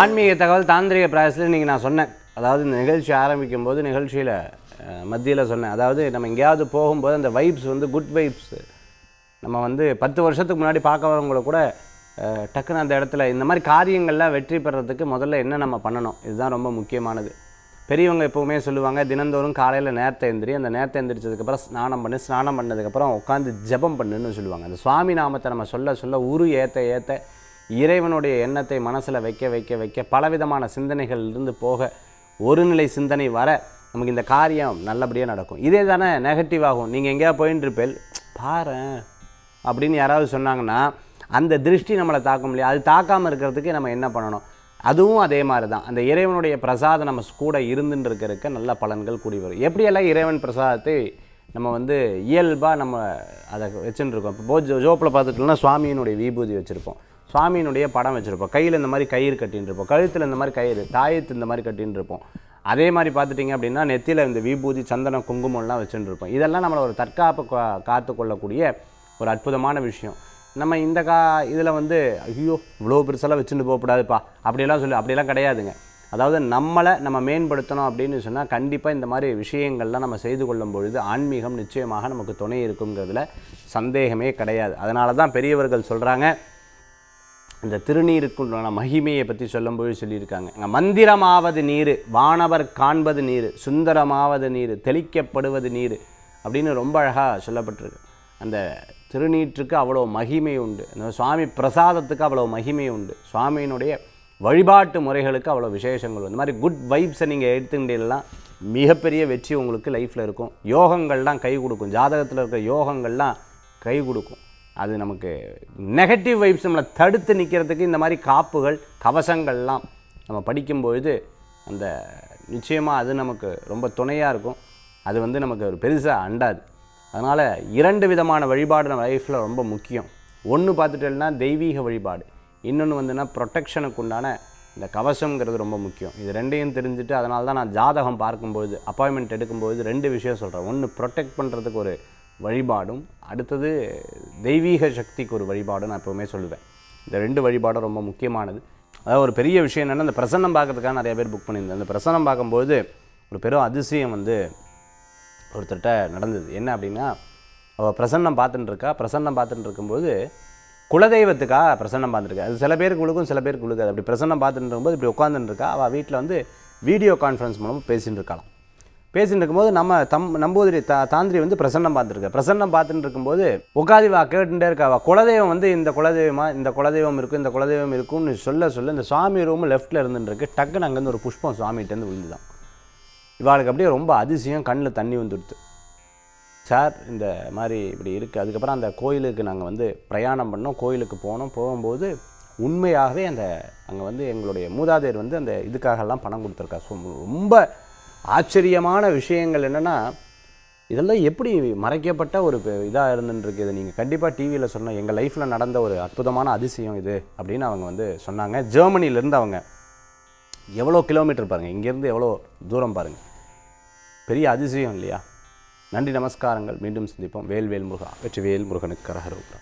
ஆன்மீக தகவல் தாந்திரிக பிராயசத்தில் இன்றைக்கி நான் சொன்னேன். அதாவது இந்த நிகழ்ச்சி ஆரம்பிக்கும் போது நிகழ்ச்சியில் மத்தியில் சொன்னேன். அதாவது நம்ம எங்கேயாவது போகும்போது அந்த வைப்ஸ் வந்து குட் வைப்ஸ் நம்ம வந்து பத்து வருஷத்துக்கு முன்னாடி பார்க்க வரவங்கள கூட டக்குன்னு அந்த இடத்துல இந்த மாதிரி காரியங்கள்லாம் வெற்றி பெறதுக்கு முதல்ல என்ன நம்ம பண்ணணும்? இதுதான் ரொம்ப முக்கியமானது. பெரியவங்க எப்போவுமே சொல்லுவாங்க தினந்தோறும் காலையில் நேரத்தை எந்திரி. அந்த நேரத்தை எந்திரிச்சதுக்கப்புறம் ஸ்நானம் பண்ணி. ஸ்நானம் பண்ணதுக்கப்புறம் உட்காந்து ஜெபம் பண்ணுன்னு சொல்லுவாங்க. அந்த சுவாமி நாமத்தை நம்ம சொல்ல சொல்ல உரு ஏற்ற ஏற்ற இறைவனுடைய எண்ணத்தை மனசில் வைக்க வைக்க வைக்க பலவிதமான சிந்தனைகள் இருந்து போக ஒரு நிலை சிந்தனை வர நமக்கு இந்த காரியம் நல்லபடியாக நடக்கும். இதே தானே நெகட்டிவ் ஆகும். நீங்கள் எங்கேயா போயின்னு இருப்பேல் பாரேன் அப்படின்னு யாராவது சொன்னாங்கன்னா அந்த திருஷ்டி நம்மளை தாக்க முடியாது அது தாக்காமல் இருக்கிறதுக்கு நம்ம என்ன பண்ணணும்? அதுவும் அதே மாதிரி தான் அந்த இறைவனுடைய பிரசாதம் நம்ம கூட இருந்துன்னு இருக்கிறதுக்கு நல்ல பலன்கள் கூடி வரும். எப்படியெல்லாம் இறைவன் பிரசாதத்தை நம்ம வந்து இயல்பாக நம்ம அதை வச்சுட்டு இருக்கோம்? இப்போ ஜோப்பில் பார்த்துட்டோம்னா சுவாமியினுடைய விபூதி வச்சுருப்போம். சுவாமியினுடைய படம் வச்சுருப்போம். கையில் இந்த மாதிரி கயிறு கட்டின்னு இருப்போம் கழுத்தில் இந்த மாதிரி கயிறு தாயத்து இந்த மாதிரி கட்டின்னு இருப்போம் அதே மாதிரி பார்த்துட்டிங்க அப்படின்னா நெத்தியில் இந்த விபூதி சந்தனம் குங்குமம்லாம் வச்சுட்டு இருப்போம் இதெல்லாம் நம்மளை ஒரு தற்காப்பு கா- காத்து கொள்ளக்கூடிய ஒரு அற்புதமான விஷயம். நம்ம இந்த கா இதில் வந்து ஐயோ இவ்வளோ பெருசெல்லாம் வச்சுட்டு போகக்கூடாதுப்பா. அப்படியெல்லாம் சொல்லி அப்படியெல்லாம் கிடையாதுங்க. அதாவது நம்மளை நம்ம மேம்படுத்தணும் அப்படின்னு சொன்னால் கண்டிப்பாக இந்த மாதிரி விஷயங்கள்லாம் நம்ம செய்து கொள்ளும் பொழுது ஆன்மீகம் நிச்சயமாக நமக்கு துணை இருக்குங்கிறதுல சந்தேகமே கிடையாது. அதனால தான் பெரியவர்கள் சொல்கிறாங்க இந்த திருநீருக்குண்டான மகிமையை பற்றி சொல்லும்போது சொல்லியிருக்காங்க. மந்திரமாவது நீர் வானவர் காண்பது நீர் சுந்தரமாவது நீர் தெளிக்கப்படுவது நீர் அப்படின்னு ரொம்ப அழகாக சொல்லப்பட்டிருக்கு. அந்த திருநீற்றுக்கு அவ்வளோ மகிமை உண்டு. அந்த சுவாமி பிரசாதத்துக்கு அவ்வளோ மகிமை உண்டு. சுவாமியினுடைய வழிபாட்டு முறைகளுக்கு அவ்வளோ விசேஷங்கள் இந்த மாதிரி குட் வைப்ஸை நீங்கள் எடுத்துக்கிட்டீங்கன்னா மிகப்பெரிய வெற்றி உங்களுக்கு லைஃப்பில் இருக்கும். யோகங்கள்லாம் கை கொடுக்கும். ஜாதகத்தில் இருக்கிற யோகங்கள்லாம் கை கொடுக்கும். அது நமக்கு நெகட்டிவ் வைப்ஸ் நம்மளை தடுத்து நிற்கிறதுக்கு இந்த மாதிரி காப்புகள் கவசங்கள்லாம் நம்ம படிக்கும்பொழுது அந்த நிச்சயமாக அது நமக்கு ரொம்ப துணையாக இருக்கும். அது வந்து நமக்கு ஒரு பெருசாக அண்டாது. அதனால் இரண்டு விதமான வழிபாடு நம்ம லைஃப்பில் ரொம்ப முக்கியம். ஒன்று பார்த்துட்டோம்னா தெய்வீக வழிபாடு. இன்னொன்று வந்துன்னா ப்ரொட்டெக்ஷனுக்கு உண்டான இந்த கவசம்ங்கிறது ரொம்ப முக்கியம். இது ரெண்டையும் தெரிஞ்சுட்டு அதனால தான் நான் ஜாதகம் பார்க்கும்பொழுது அப்பாயின்மெண்ட் எடுக்கும்பொழுது ரெண்டு விஷயம் சொல்கிறேன் ஒன்று ப்ரொடெக்ட் பண்ணுறதுக்கு ஒரு வழிபாடும் அடுத்தது தெய்வீக சக்திக்கு ஒரு வழிபாடும் நான் எப்போவுமே சொல்லுவேன். இந்த ரெண்டு வழிபாடும் ரொம்ப முக்கியமானது. அதாவது ஒரு பெரிய விஷயம் என்னென்னா இந்த பிரசன்னம் பார்க்கறதுக்காக நிறைய பேர் புக் பண்ணியிருந்தேன். அந்த பிரசன்னம் பார்க்கும்போது ஒரு பெரும் அதிசயம் வந்து ஒருத்தர்கிட்ட நடந்தது. என்ன அப்படின்னா அவள் பிரசன்னம் பார்த்துட்டுருக்கா. பிரசன்னம் பார்த்துட்டு இருக்கும்போது குலதெய்வத்துக்காக பிரசன்னம் பார்த்துருக்கா அது சில பேருக்கு உழுக்கும் சில பேருக்கு உழுக்காது. அப்படி பிரசன்னம் பார்த்துட்டு இருக்கும்போது இப்படி உட்காந்துட்டு அவள் வீட்டில் வந்து வீடியோ கான்ஃபரன்ஸ் மூலமாக பேசிகிட்டு இருக்கலாம் பேசிட்டு இருக்கும்போது நம்ம தம் நம்பூதிரி தா தாந்திரி வந்து பிரசன்னம் பார்த்துருக்க பிரசன்னம் பார்த்துட்டு இருக்கும்போது உக்காதிவா கேட்டுட்டே இருக்கா குலதெய்வம் வந்து இந்த குலதெய்வமா இந்த குலதெய்வம் இருக்கும் இந்த குலதெய்வம் இருக்கும்னு சொல்ல சொல்ல இந்த சுவாமி ரூம் லெஃப்ட்டில் இருந்துருக்கு டக்குன்னு அங்கேருந்து ஒரு புஷ்பம் சுவாமிகிட்டேருந்து விழுந்துதான். இவாளுக்கு அப்படியே ரொம்ப அதிசயம் கண்ணில் தண்ணி வந்துடுத்து சார் இந்த மாதிரி இப்படி இருக்குது அதுக்கப்புறம் அந்த கோயிலுக்கு நாங்கள் வந்து பிரயாணம் பண்ணோம் கோயிலுக்கு போனோம். போகும்போது உண்மையாகவே அந்த அங்கே வந்து எங்களுடைய மூதாதையர் வந்து அந்த இதுக்காகலாம் பணம் கொடுத்துருக்கா ஸோ ரொம்ப ஆச்சரியமான விஷயங்கள் என்னென்னா இதெல்லாம் எப்படி மறைக்கப்பட்ட ஒரு இதாக இருந்துருக்கு நீங்கள் கண்டிப்பாக டிவியில் சொன்ன எங்கள் லைஃப்பில் நடந்த ஒரு அற்புதமான அதிசயம் இது அப்படின்னு அவங்க வந்து சொன்னாங்க. ஜெர்மனிலேருந்து அவங்க எவ்வளோ கிலோமீட்டர் பாருங்கள் இங்கேருந்து எவ்வளோ தூரம் பாருங்கள் பெரிய அதிசயம் இல்லையா? நன்றி நமஸ்காரங்கள். மீண்டும் சந்திப்போம். வேல்வேல் முருகா வெற்றி வேல் முருகனுக்கு கரகரோகா